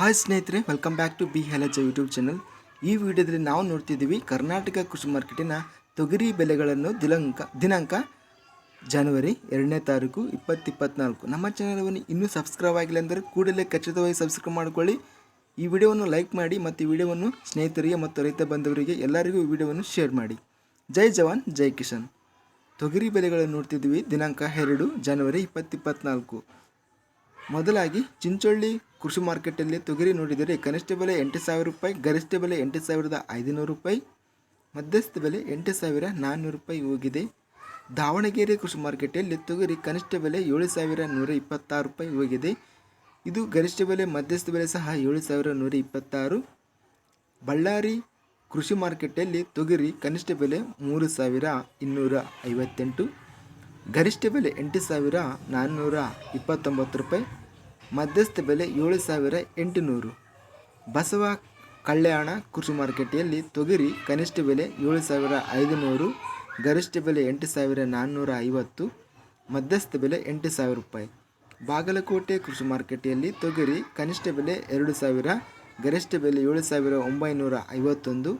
Hi ಸ್ನೇಹಿತರೆ welcome back to B ಹೆಲಜ YouTube channel ಈ ವಿಡಿಯೋದಲ್ಲಿ ನಾವು ನೋಡ್ತಿದ್ದೀವಿ ಕರ್ನಾಟಕ ಕೃಷಿ ಮಾರ್ಕೆಟಿನ ತೊಗರಿ ಬೆಲೆಗಳನ್ನು ದಿನಾಂಕ ದಿನಾಂಕ ಜನವರಿ ಎರಡನೇ ತಾರೀಕು ಇಪ್ಪತ್ತಿಪ್ಪತ್ನಾಲ್ಕು. ನಮ್ಮ ಚಾನಲವನ್ನು ಇನ್ನೂ ಸಬ್ಸ್ಕ್ರೈಬ್ ಆಗಿಲ್ಲ ಅಂದರೆ ಕೂಡಲೇ ಖಚಿತವಾಗಿ ಸಬ್ಸ್ಕ್ರೈಬ್ ಮಾಡಿಕೊಳ್ಳಿ. ಈ ವಿಡಿಯೋವನ್ನು ಲೈಕ್ ಮಾಡಿ ಮತ್ತು ಈ ವಿಡಿಯೋವನ್ನು ಸ್ನೇಹಿತರಿಗೆ ಮತ್ತು ರೈತ ಬಂಧುವರಿಗೆ ಎಲ್ಲರಿಗೂ ಈ ವಿಡಿಯೋವನ್ನು ಶೇರ್ ಮಾಡಿ. ಜೈ ಜವಾನ್, ಜೈ ಕಿಶನ್ ತೊಗರಿ ಬೆಲೆಗಳನ್ನು ನೋಡ್ತಿದ್ದೀವಿ ದಿನಾಂಕ ಎರಡು, ಜನವರಿ ಇಪ್ಪತ್ತಿಪ್ಪತ್ನಾಲ್ಕು. ಮೊದಲಾಗಿ ಚಿಂಚೊಳ್ಳಿ ಕೃಷಿ ಮಾರ್ಕೆಟಲ್ಲಿ ತೊಗರಿ ನೋಡಿದರೆ ಕನಿಷ್ಠ ಬೆಲೆ ಎಂಟು ಸಾವಿರ ರೂಪಾಯಿ, ಗರಿಷ್ಠ ಬೆಲೆ ಎಂಟು ಸಾವಿರದ ಐದುನೂರು ರೂಪಾಯಿ, ಮಧ್ಯಸ್ಥ ಬೆಲೆ ಎಂಟು ಸಾವಿರ ನಾನ್ನೂರು ರೂಪಾಯಿ ಹೋಗಿದೆ. ದಾವಣಗೆರೆ ಕೃಷಿ ಮಾರ್ಕೆಟಲ್ಲಿ ತೊಗರಿ ಕನಿಷ್ಠ ಬೆಲೆ ಏಳು ಸಾವಿರ ನೂರ ಇಪ್ಪತ್ತಾರು ರೂಪಾಯಿ ಹೋಗಿದೆ. ಇದು ಗರಿಷ್ಠ ಬೆಲೆ, ಮಧ್ಯಸ್ಥ ಬೆಲೆ ಸಹ ಏಳು ಸಾವಿರ ನೂರ ಇಪ್ಪತ್ತಾರು. ಬಳ್ಳಾರಿ ಕೃಷಿ ಮಾರ್ಕೆಟಲ್ಲಿ ತೊಗರಿ ಕನಿಷ್ಠ ಬೆಲೆ ಮೂರು ಸಾವಿರ ಇನ್ನೂರ ಐವತ್ತೆಂಟು. ಗರಿಷ್ಠ ಬೆಲೆ ಎಂಟು ಸಾವಿರ ನಾನ್ನೂರ ಇಪ್ಪತ್ತೊಂಬತ್ತು ರೂಪಾಯಿ, ಮಧ್ಯಸ್ಥ ಬೆಲೆ ಏಳು ಸಾವಿರ ಎಂಟುನೂರು. ಬಸವ ಕಲ್ಯಾಣ ಕೃಷಿ ಮಾರುಕಟ್ಟೆಯಲ್ಲಿ ತೊಗರಿ ಕನಿಷ್ಠ ಬೆಲೆ ಏಳು ಸಾವಿರ ಐದುನೂರು, ಗರಿಷ್ಠ ಬೆಲೆ ಎಂಟು ಸಾವಿರ ನಾನ್ನೂರ ಐವತ್ತು, ಮಧ್ಯಸ್ಥ ಬೆಲೆ ಎಂಟು ಸಾವಿರ ರೂಪಾಯಿ. ಬಾಗಲಕೋಟೆ ಕೃಷಿ ಮಾರುಕಟ್ಟೆಯಲ್ಲಿ ತೊಗರಿ ಕನಿಷ್ಠ ಬೆಲೆ ಎರಡು ಸಾವಿರ, ಗರಿಷ್ಠ ಬೆಲೆ ಏಳು ಸಾವಿರ ಒಂಬೈನೂರ ಐವತ್ತೊಂದು,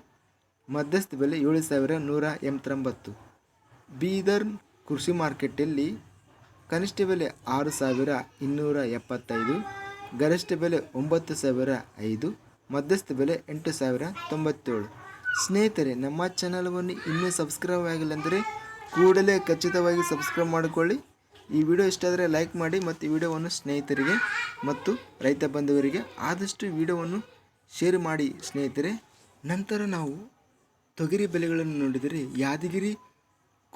ಮಧ್ಯಸ್ಥ ಬೆಲೆ ಏಳು ಸಾವಿರ ನೂರ ಎಂಬತ್ತೊಂಬತ್ತು. ಬೀದರ್ ಕೃಷಿ ಮಾರ್ಕೆಟಲ್ಲಿ ಕನಿಷ್ಠ ಬೆಲೆ ಆರು ಸಾವಿರ ಇನ್ನೂರ ಎಪ್ಪತ್ತೈದು, ಗರಿಷ್ಠ ಬೆಲೆ ಒಂಬತ್ತು ಸಾವಿರ ಐದು, ಮಧ್ಯಸ್ಥ ಬೆಲೆ ಎಂಟು ಸಾವಿರ ತೊಂಬತ್ತೇಳು. ಸ್ನೇಹಿತರೆ, ನಮ್ಮ ಚಾನಲ್ವನ್ನು ಇನ್ನೂ ಸಬ್ಸ್ಕ್ರೈಬ್ ಆಗಿಲ್ಲ ಅಂದರೆ ಕೂಡಲೇ ಖಚಿತವಾಗಿ ಸಬ್ಸ್ಕ್ರೈಬ್ ಮಾಡಿಕೊಳ್ಳಿ. ಈ ವಿಡಿಯೋ ಇಷ್ಟ ಆದರೆ ಲೈಕ್ ಮಾಡಿ ಮತ್ತು ಈ ವಿಡಿಯೋವನ್ನು ಸ್ನೇಹಿತರಿಗೆ ಮತ್ತು ರೈತ ಬಂಧುವರಿಗೆ ಆದಷ್ಟು ವಿಡಿಯೋವನ್ನು ಶೇರ್ ಮಾಡಿ ಸ್ನೇಹಿತರೆ. ನಂತರ ನಾವು ತೊಗರಿ ಬೆಲೆಗಳನ್ನು ನೋಡಿದರೆ ಯಾದಗಿರಿ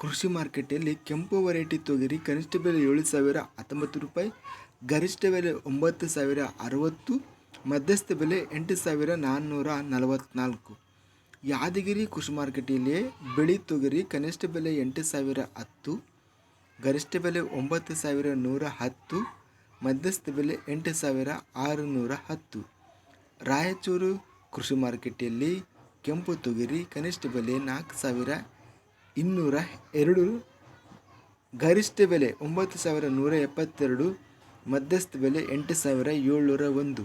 ಕೃಷಿ ಮಾರ್ಕೆಟಲ್ಲಿ ಕೆಂಪು ವೆರೈಟಿ ತೊಗರಿ ಕನಿಷ್ಠ ಬೆಲೆ ಏಳು ಸಾವಿರ ಹತ್ತೊಂಬತ್ತು ರೂಪಾಯಿ, ಗರಿಷ್ಠ ಬೆಲೆ ಒಂಬತ್ತು ಸಾವಿರ ಅರವತ್ತು, ಮಧ್ಯಸ್ಥ ಬೆಲೆ ಎಂಟು ಸಾವಿರ ನಾನ್ನೂರ ನಲವತ್ತ್ನಾಲ್ಕು ಯಾದಗಿರಿ ಕೃಷಿ ಮಾರ್ಕೆಟಲ್ಲಿ ಬಿಳಿ ತೊಗರಿ ಕನಿಷ್ಠ ಬೆಲೆ ಎಂಟು ಸಾವಿರ ಹತ್ತು, ಗರಿಷ್ಠ ಬೆಲೆ ಒಂಬತ್ತು ಸಾವಿರ ನೂರ ಹತ್ತು, ಮಧ್ಯಸ್ಥ ಬೆಲೆ ಎಂಟು ಸಾವಿರ ಆರುನೂರ ಹತ್ತು. ರಾಯಚೂರು ಕೃಷಿ ಮಾರ್ಕೆಟಲ್ಲಿ ಕೆಂಪು ತೊಗರಿ ಕನಿಷ್ಠ ಬೆಲೆ ನಾಲ್ಕು ಸಾವಿರ ಇನ್ನೂರ ಎರಡು. ಗರಿಷ್ಠ ಬೆಲೆ ಒಂಬತ್ತು ಸಾವಿರ ನೂರ ಎಪ್ಪತ್ತೆರಡು, ಮಧ್ಯಸ್ಥ ಬೆಲೆ ಎಂಟು ಸಾವಿರ ಏಳ್ನೂರ ಒಂದು.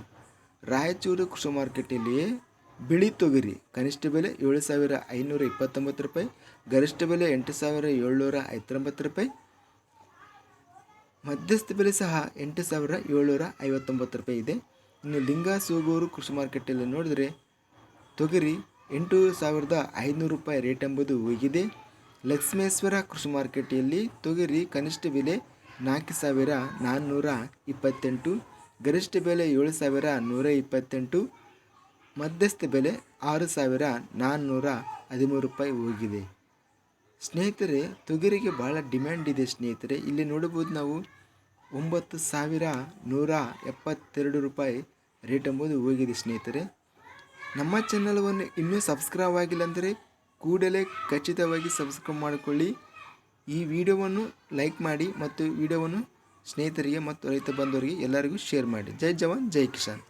ರಾಯಚೂರು ಕೃಷಿ ಮಾರ್ಕೆಟಲ್ಲಿಯೇ ಬಿಳಿ ತೊಗರಿ, ಕನಿಷ್ಠ ಬೆಲೆ ಏಳು ಸಾವಿರ ಐನೂರ ಇಪ್ಪತ್ತೊಂಬತ್ತು ರೂಪಾಯಿ, ಗರಿಷ್ಠ ಬೆಲೆ ಎಂಟು ಸಾವಿರ ಏಳ್ನೂರ ಐವತ್ತೊಂಬತ್ತು ರೂಪಾಯಿ, ಮಧ್ಯಸ್ಥ ಬೆಲೆ ಸಹ ಎಂಟು ಸಾವಿರ ಏಳ್ನೂರ ಐವತ್ತೊಂಬತ್ತು ರೂಪಾಯಿ ಇದೆ. ಇನ್ನು ಲಿಂಗ ಸೂಗೂರು ಕೃಷಿ ಮಾರ್ಕೆಟಲ್ಲಿ ನೋಡಿದರೆ ತೊಗರಿ ಎಂಟು ಸಾವಿರದ ಐನೂರು ರೂಪಾಯಿ ರೇಟ್ ಎಂಬುದು ಹೋಗಿದೆ. ಲಕ್ಷ್ಮೇಶ್ವರ ಕೃಷಿ ಮಾರ್ಕೆಟೆಯಲ್ಲಿ ತೊಗರಿ ಕನಿಷ್ಠ ಬೆಲೆ ನಾಲ್ಕು ಸಾವಿರ ನಾನ್ನೂರ ಇಪ್ಪತ್ತೆಂಟು, ಗರಿಷ್ಠ ಬೆಲೆ ಏಳು ಸಾವಿರ ನೂರ ಇಪ್ಪತ್ತೆಂಟು, ಮಧ್ಯಸ್ಥ ಬೆಲೆ ಆರು ಸಾವಿರ ನಾನ್ನೂರ ಹದಿಮೂರು ರೂಪಾಯಿ ಹೋಗಿದೆ. ಸ್ನೇಹಿತರೆ, ತೊಗರಿಗೆ ಭಾಳ ಡಿಮ್ಯಾಂಡ್ ಇದೆ ಸ್ನೇಹಿತರೆ. ಇಲ್ಲಿ ನೋಡಬಹುದು ನಾವು ಒಂಬತ್ತು ಸಾವಿರ ನೂರ ಎಪ್ಪತ್ತೆರಡು ರೂಪಾಯಿ ರೇಟ್ ಎಂಬುದು ಹೋಗಿದೆ ಸ್ನೇಹಿತರೆ. ನಮ್ಮ ಚಾನಲ್ವನ್ನು ಇನ್ನೂ ಸಬ್ಸ್ಕ್ರೈಬ್ ಆಗಿಲ್ಲ ಅಂದರೆ ಕೂಡಲೇ ಖಚಿತವಾಗಿ ಸಬ್ಸ್ಕ್ರೈಬ್ ಮಾಡಿಕೊಳ್ಳಿ. ಈ ವಿಡಿಯೋವನ್ನು ಲೈಕ್ ಮಾಡಿ ಮತ್ತು ವಿಡಿಯೋವನ್ನು ಸ್ನೇಹಿತರಿಗೆ ಮತ್ತು ರೈತ ಬಂಧುವರಿಗೆ ಎಲ್ಲರಿಗೂ ಶೇರ್ ಮಾಡಿ. ಜೈ ಜವಾನ್, ಜೈ ಕಿಸಾನ್.